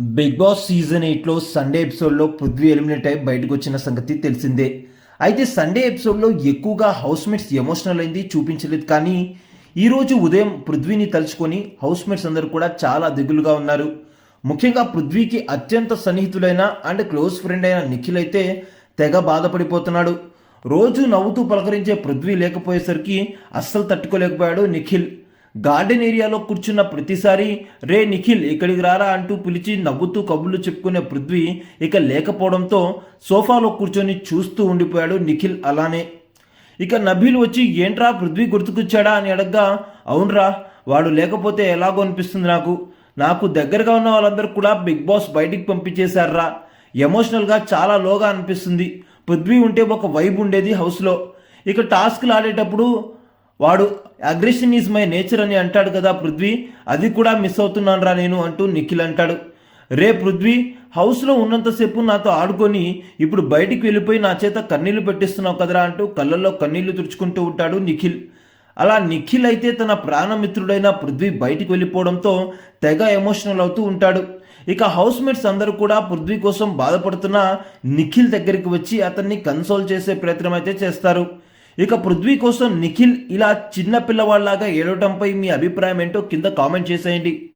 Big boss season ఎయిట్లో Sunday ఎపిసోడ్లో Prithvi eliminate అయి బయటకు వచ్చిన సంగతి తెలిసిందే. అయితే సండే ఎపిసోడ్లో ఎక్కువగా హౌస్ మేట్స్ ఎమోషనల్ అయింది చూపించలేదు. కానీ ఈరోజు ఉదయం పృథ్వీని తలుచుకొని హౌస్ మేట్స్ అందరూ కూడా చాలా దిగులుగా ఉన్నారు. ముఖ్యంగా పృథ్వీకి అత్యంత సన్నిహితులైన అండ్ క్లోజ్ ఫ్రెండ్ అయిన నిఖిల్ అయితే తెగ బాధపడిపోతున్నాడు. రోజు నవ్వుతూ పలకరించే పృథ్వీ లేకపోయేసరికి అస్సలు తట్టుకోలేకపోయాడు నిఖిల్. గార్డెన్ ఏరియాలో కూర్చున్న ప్రతిసారి రే నిఖిల్ ఇక్కడికి రారా అంటూ పిలిచి నవ్వుతూ కబుర్లు చెప్పుకునే పృథ్వీ ఇక లేకపోవడంతో సోఫాలో కూర్చొని చూస్తూ ఉండిపోయాడు నిఖిల్ అలానే. ఇక నబీల్ వచ్చి ఏంట్రా పృథ్వీ గుర్తుకొచ్చాడా? అని అడగ్గా అవునరా వాడు లేకపోతే ఎలాగో అనిపిస్తుంది నాకు. నాకు దగ్గరగా ఉన్న వాళ్ళందరూ కూడా బిగ్ బాస్ బయటికి పంపించేశారా ఎమోషనల్గా చాలా లోగా అనిపిస్తుంది. పృథ్వీ ఉంటే ఒక వైబ్ ఉండేది హౌస్లో. ఇక టాస్క్లు ఆడేటప్పుడు వాడు అగ్రెషన్ ఈజ్ మై నేచర్ అని అంటాడు కదా పృథ్వీ అది కూడా మిస్ అవుతున్నాను రా నేను అంటూ నిఖిల్ అంటాడు. రే పృథ్వీ హౌస్లో ఉన్నంతసేపు నాతో ఆడుకొని ఇప్పుడు బయటికి వెళ్ళిపోయి నా చేత కన్నీళ్ళు పెట్టిస్తున్నావు కదరా అంటూ కళ్ళల్లో కన్నీళ్ళు తుడుచుకుంటూ ఉంటాడు నిఖిల్. అలా నిఖిల్ అయితే తన ప్రాణమిత్రుడైన పృథ్వీ బయటికి వెళ్ళిపోవడంతో తెగ ఎమోషనల్ అవుతూ ఉంటాడు. ఇక హౌస్ మేట్స్ అందరూ కూడా పృథ్వీ కోసం బాధపడుతున్న నిఖిల్ దగ్గరికి వచ్చి అతన్ని కన్సోల్ చేసే ప్రయత్నం అయితే చేస్తారు. ఇక పృథ్వీ కోసం నిఖిల్ ఇలా చిన్న పిల్లవాళ్ళలాగా ఏడవటంపై మీ అభిప్రాయం ఏంటో కింద కామెంట్ చేసేయండి.